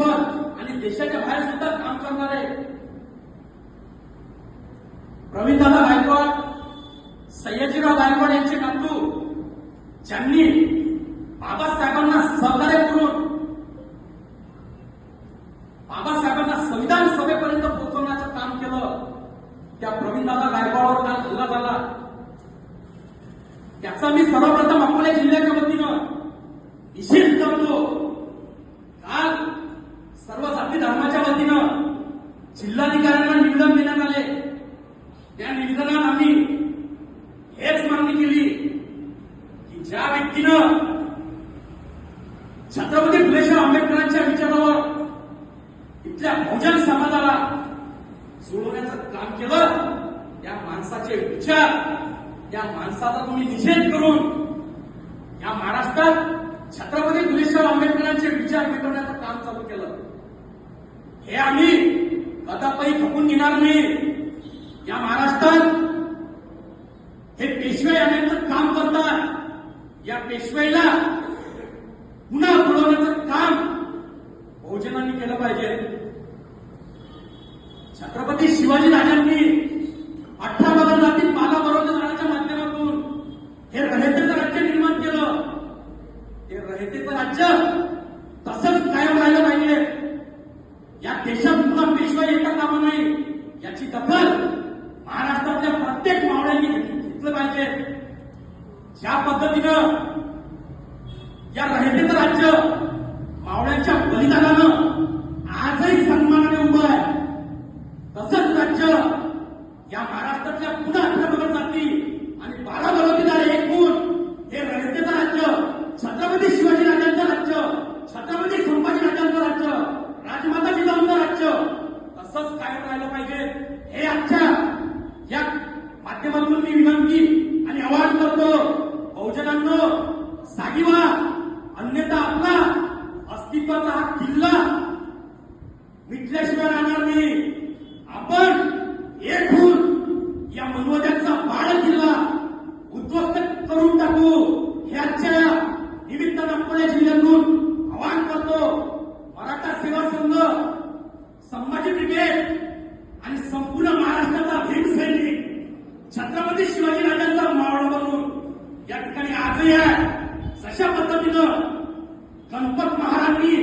देशभर आणि देशाच्या बाहेर सुद्धा काम करणार. आहे प्रवीणदादा गायकवाड सयाजीराव गायकवाड यांचे नातू ज्यांनी बाबासाहेबांना सहकार्य करून बाबासाहेबांना संविधान सभेपर्यंत पोहोचवण्याचं काम केलं त्या प्रवीणदादा गायकवाडवर काल हल्ला झाला. त्याचा मी सर्वप्रथम अकोला जिल्ह्याच्या वतीने निषेध करतो काल सर्व जाती धर्माच्या वतीनं जिल्हाधिकाऱ्यांना निवेदन देण्यात आले त्या निवेदनात आम्ही हेच मागणी केली की ज्या व्यक्तीनं छत्रपती फुलेशाह आंबेडकरांच्या विचारावर इथल्या बहुजन समाजाला सोडवण्याचं काम केलं त्या माणसाचे विचार त्या माणसाचा तुम्ही निषेध करून या महाराष्ट्रात छत्रपती फुलेशाह आंबेडकरांचे विचार मिटवण्याचं काम चालू केलं. हे आम्ही कदापही खपून घेणार नाही. या महाराष्ट्रात हे पेशवे आणण्याचं काम करतात. या पेशवेला पुन्हा बुडवण्याचं काम बहुजनांनी केलं पाहिजे. छत्रपती शिवाजी राजांनी अठरा बदल जातील बरोबर बरोबरच्या माध्यमातून हे रयतेचं राज्य निर्माण केलं. हे रयतेचं राज्य तसंच कायम राहिलं पाहिजे. या देशात पुन्हा पेशवा येता कामा नाही याची दखल ज्या पद्धतीनं या रयतेचं राज्य मावळ्यांच्या बलिदानानं आजही सन्मानाने उभं आहे. तसंच राज्य या महाराष्ट्रातल्या पुन्हा अठरा जाती आणि बारा बलवतीदार एकूण हे रयतेचं राज्य छत्रपती शिवाजी राजांचं राज्य छत्रपती संभाजी राजांचं राज्य राजमाता जिजाऊंचं राज्य तसंच कायम राहिलं पाहिजे हे आजच्या या माध्यमातून मी विनंती आणि आवाहन करतो बहुजनांनो जागी व्हा अन्यथा आपला अस्तित्वाचा हा किल्ला मिटल्याशिवाय राहणार नाही. आपण एक होऊन या मनोजांचा बाळ किल्ला उद्ध्वस्त करून टाकू. हे आजच्या निमित्तानं अकोला जिल्ह्यातून आवाहन करतो. मराठा सेवा संघ संभाजी ब्रिगेड आणि संपूर्ण महाराष्ट्राचा भीम सैनिक छत्रपती शिवाजी राजांचा मावळा बनून या ठिकाणी आजही आहे. तशा पद्धतीनं गणपत महाराजांनी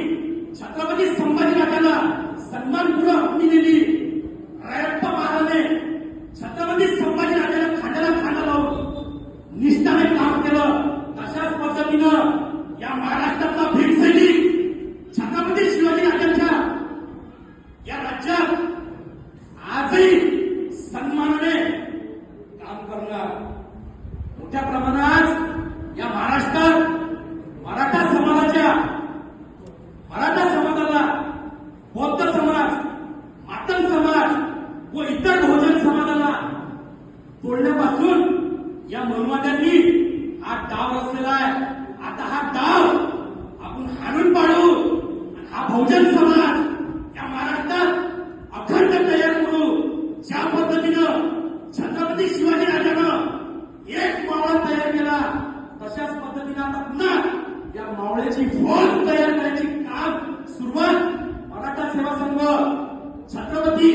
छत्रपती संभाजी राजांना सन्मानपूर्वक हमी दिली रायप्पा महाराजाने छत्रपती संभाजी राजाला खांद्याला खांदा लावून निष्ठाने काम केलं. तशाच पद्धतीनं या महाराष्ट्रातला भीम सैनिक छत्रपती शिवाजी राजांच्या या राज्यात आजही सन्मानाने काम करणार. मोठ्या प्रमाणात या महाराष्ट्रात मराठा समाजाच्या मराठा समाजाला बौद्ध समाज मातंग समाज व इतर बहुजन समाजाला तोडण्यापासून या मनुवाद्यांनी हा डाव रचलेला आहे. आता हा डाव आपण हाणून पाडू. हा बहुजन समाज या महाराष्ट्रात अखंड तयार करू. ज्या पद्धतीनं छत्रपती शिवाजी राजानं एक मावळा तयार केला तशाच पद्धतीनं आता पुन्हा या मावळ्याची फौज तयार करण्याची काम सुरुवात मराठा सेवा संघ छत्रपती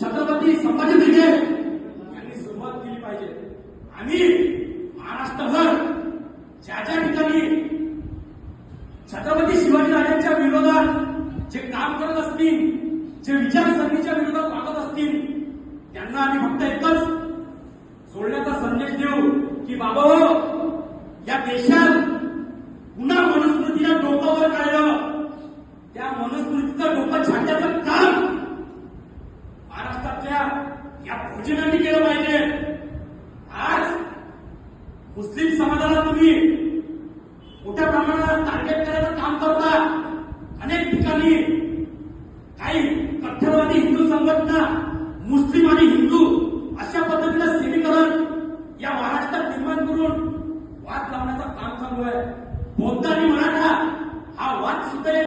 छत्रपती संभाजी ब्रिगेड यांनी सुरुवात केली पाहिजे आम्ही महाराष्ट्रभर ज्या ज्या ठिकाणी छत्रपती शिवाजी राजांच्या विरोधात जे काम करत असतील जे विचारसरणीच्या विरोधात वागत असतील त्यांना आम्ही फक्त एकच सोडण्याचा संदेश देऊ की बाबा हो, या देशात पुन्हा मनुस्मृतीच्या डोकावर काढलं. त्या मनुस्मृतीचं डोकं छाटण्याचं काम महाराष्ट्रातल्या या भोजनांनी केलं पाहिजे आज मुस्लिम समाजाला तुम्ही मोठ्या